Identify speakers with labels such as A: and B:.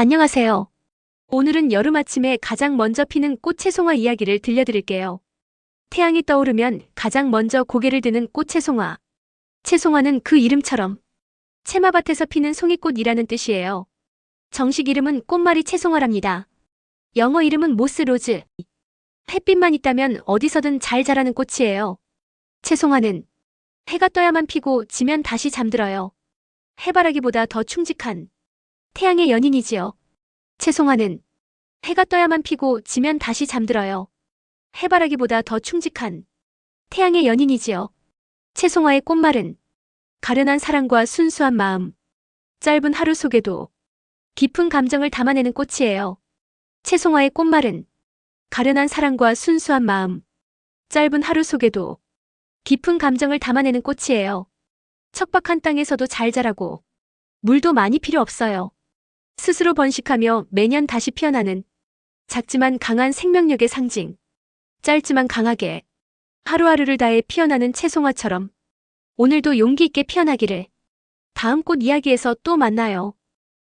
A: 안녕하세요. 오늘은 여름 아침에 가장 먼저 피는 꽃 채송화 이야기를 들려드릴게요. 태양이 떠오르면 가장 먼저 고개를 드는 꽃 채송화. 채송화는 그 이름처럼 채마밭에서 피는 송이꽃이라는 뜻이에요. 정식 이름은 꽃말이 채송화랍니다. 영어 이름은 모스 로즈. 햇빛만 있다면 어디서든 잘 자라는 꽃이에요. 채송화는 해가 떠야만 피고 지면 다시 잠들어요. 해바라기보다 더 충직한 태양의 연인이지요. 채송화는 해가 떠야만 피고 지면 다시 잠들어요. 해바라기보다 더 충직한 태양의 연인이지요. 채송화의 꽃말은 가련한 사랑과 순수한 마음, 짧은 하루 속에도 깊은 감정을 담아내는 꽃이에요. 채송화의 꽃말은 가련한 사랑과 순수한 마음, 짧은 하루 속에도 깊은 감정을 담아내는 꽃이에요. 척박한 땅에서도 잘 자라고 물도 많이 필요 없어요. 스스로 번식하며 매년 다시 피어나는 작지만 강한 생명력의 상징. 짧지만 강하게 하루하루를 다해 피어나는 채송화처럼 오늘도 용기 있게 피어나기를 다음 꽃 이야기에서 또 만나요.